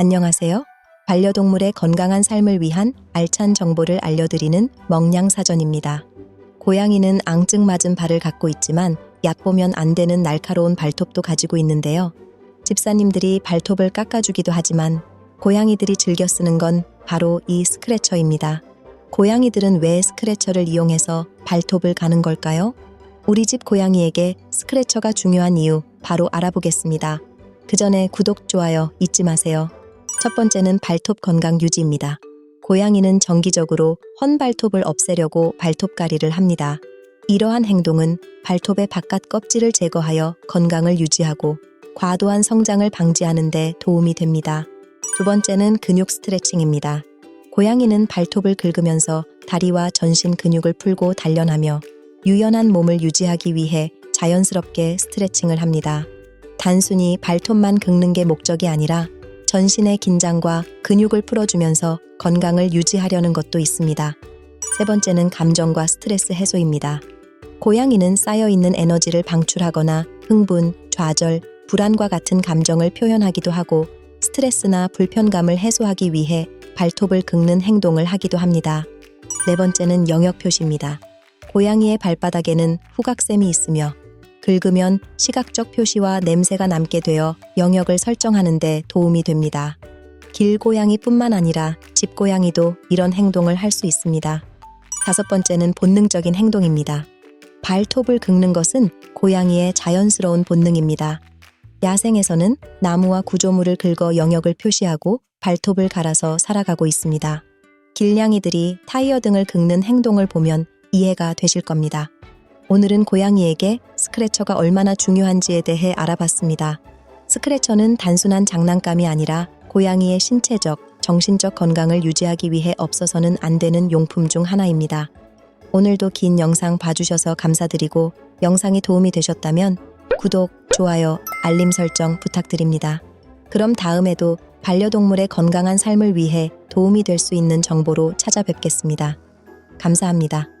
안녕하세요. 반려동물의 건강한 삶을 위한 알찬 정보를 알려드리는 먹냥사전입니다. 고양이는 앙증 맞은 발을 갖고 있지만 얕보면 안 되는 날카로운 발톱도 가지고 있는데요. 집사님들이 발톱을 깎아주기도 하지만 고양이들이 즐겨 쓰는 건 바로 이 스크래처입니다. 고양이들은 왜 스크래처를 이용해서 발톱을 가는 걸까요? 우리 집 고양이에게 스크래처가 중요한 이유 바로 알아보겠습니다. 그 전에 구독, 좋아요 잊지 마세요. 첫 번째는 발톱 건강 유지입니다. 고양이는 정기적으로 헌 발톱을 없애려고 발톱갈이를 합니다. 이러한 행동은 발톱의 바깥 껍질을 제거하여 건강을 유지하고 과도한 성장을 방지하는 데 도움이 됩니다. 두 번째는 근육 스트레칭입니다. 고양이는 발톱을 긁으면서 다리와 전신 근육을 풀고 단련하며 유연한 몸을 유지하기 위해 자연스럽게 스트레칭을 합니다. 단순히 발톱만 긁는 게 목적이 아니라 전신의 긴장과 근육을 풀어주면서 건강을 유지하려는 것도 있습니다. 세 번째는 감정과 스트레스 해소입니다. 고양이는 쌓여있는 에너지를 방출하거나 흥분, 좌절, 불안과 같은 감정을 표현하기도 하고 스트레스나 불편감을 해소하기 위해 발톱을 긁는 행동을 하기도 합니다. 네 번째는 영역 표시입니다. 고양이의 발바닥에는 후각샘이 있으며 긁으면 시각적 표시와 냄새가 남게 되어 영역을 설정하는 데 도움이 됩니다. 길고양이뿐만 아니라 집고양이도 이런 행동을 할 수 있습니다. 다섯 번째는 본능적인 행동입니다. 발톱을 긁는 것은 고양이의 자연스러운 본능입니다. 야생에서는 나무와 구조물을 긁어 영역을 표시하고 발톱을 갈아서 살아가고 있습니다. 길냥이들이 타이어 등을 긁는 행동을 보면 이해가 되실 겁니다. 오늘은 고양이에게 스크래처가 얼마나 중요한지에 대해 알아봤습니다. 스크래처는 단순한 장난감이 아니라 고양이의 신체적, 정신적 건강을 유지하기 위해 없어서는 안 되는 용품 중 하나입니다. 오늘도 긴 영상 봐주셔서 감사드리고 영상이 도움이 되셨다면 구독, 좋아요, 알림 설정 부탁드립니다. 그럼 다음에도 반려동물의 건강한 삶을 위해 도움이 될 수 있는 정보로 찾아뵙겠습니다. 감사합니다.